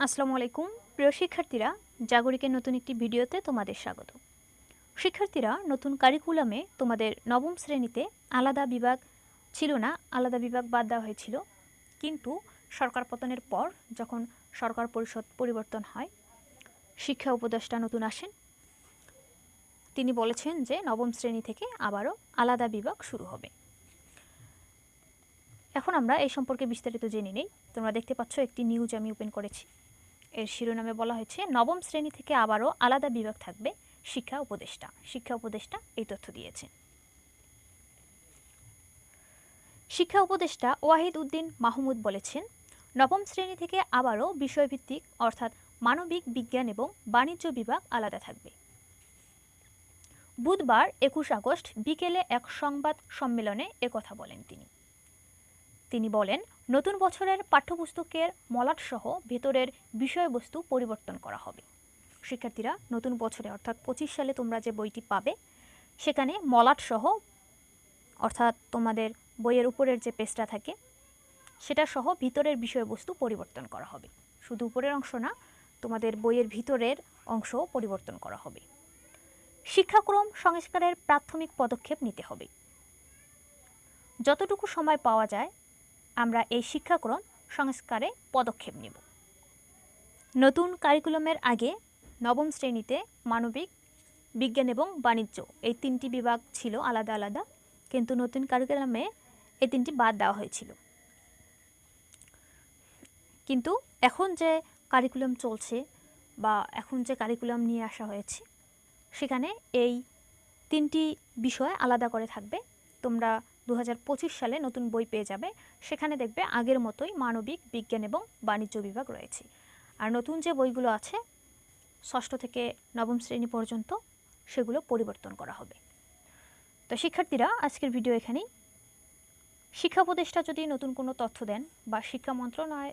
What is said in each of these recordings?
আসসালামু আলাইকুম। প্রিয় শিক্ষার্থীরা, জাগরিকের নতুন একটি ভিডিওতে তোমাদের স্বাগত। শিক্ষার্থীরা, নতুন কারিকুলামে তোমাদের নবম শ্রেণীতে আলাদা বিভাগ ছিল না, আলাদা বিভাগ বাদ দেওয়া হয়েছিল। কিন্তু সরকার পতনের পর যখন সরকার পরিষদ পরিবর্তন হয়, শিক্ষা উপদেষ্টা নতুন আসেন। তিনি বলেছেন যে নবম শ্রেণি থেকে আবারও আলাদা বিভাগ শুরু হবে। এখন আমরা এই সম্পর্কে বিস্তারিত জেনে নেই। তোমরা দেখতে পাচ্ছ, একটি নিউজ আমি ওপেন করেছি। এর শিরোনামে বলা হয়েছে, নবম শ্রেণি থেকে আবারও আলাদা বিভাগ থাকবে শিক্ষা উপদেষ্টা। শিক্ষা উপদেষ্টা এই তথ্য দিয়েছেন শিক্ষা উপদেষ্টা ওয়াহিদ উদ্দিন মাহমুদ বলেছেন, নবম শ্রেণি থেকে আবারও বিষয়ভিত্তিক অর্থাৎ মানবিক বিজ্ঞান এবং বাণিজ্য বিভাগ আলাদা থাকবে। বুধবার একুশ আগস্ট বিকেলে এক সংবাদ সম্মেলনে একথা বলেন তিনি। তিনি বলেন, নতুন বছরের পাঠ্যপুস্তকের মলাটসহ ভেতরের বিষয়বস্তু পরিবর্তন করা হবে। শিক্ষার্থীরা নতুন বছরে, অর্থাৎ পঁচিশ সালে তোমরা যে বইটি পাবে, সেখানে মলাটসহ, অর্থাৎ তোমাদের বইয়ের উপরের যে পেজটা থাকে, সেটা সহ ভিতরের বিষয়বস্তু পরিবর্তন করা হবে। শুধু উপরের অংশ না, তোমাদের বইয়ের ভিতরের অংশও পরিবর্তন করা হবে। শিক্ষাক্রম সংস্কারের প্রাথমিক পদক্ষেপ নিতে হবে। যতটুকু সময় পাওয়া যায় আমরা এই শিক্ষাক্রম সংস্কারে পদক্ষেপ নেব। নতুন কারিকুলামের আগে নবম শ্রেণীতে মানবিক, বিজ্ঞান এবং বাণিজ্য এই তিনটি বিভাগ ছিল আলাদা আলাদা, কিন্তু নতুন কারিকুলামে এই তিনটি বাদ দেওয়া হয়েছিল। কিন্তু এখন যে কারিকুলাম চলছে বা এখন যে কারিকুলাম নিয়ে আসা হয়েছে, সেখানে এই তিনটি বিষয় আলাদা করে থাকবে। তোমরা দু হাজার পঁচিশ সালে নতুন বই পেয়ে যাবে। সেখানে দেখবে আগের মতোই মানবিক, বিজ্ঞান এবং বাণিজ্য বিভাগ রয়েছে। আর নতুন যে বইগুলো আছে, ষষ্ঠ থেকে নবম শ্রেণি পর্যন্ত সেগুলো পরিবর্তন করা হবে। তো শিক্ষার্থীরা, আজকের ভিডিও এখানেই। শিক্ষা উপদেষ্টা যদি নতুন কোনো তথ্য দেন বা শিক্ষা মন্ত্রণালয়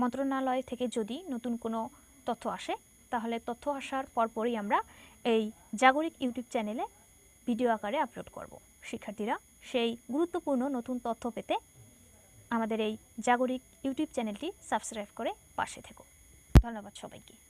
মন্ত্রণালয় থেকে যদি নতুন কোনো তথ্য আসে, তাহলে তথ্য আসার পরপরই আমরা এই জাগরিক ইউটিউব চ্যানেলে ভিডিও আকারে আপলোড করব। শিক্ষার্থীরা, সেই গুরুত্বপূর্ণ নতুন তথ্য পেতে আমাদের এই জাগরিক ইউটিউব চ্যানেলটি সাবস্ক্রাইব করে পাশে থেকো। ধন্যবাদ সবাইকে।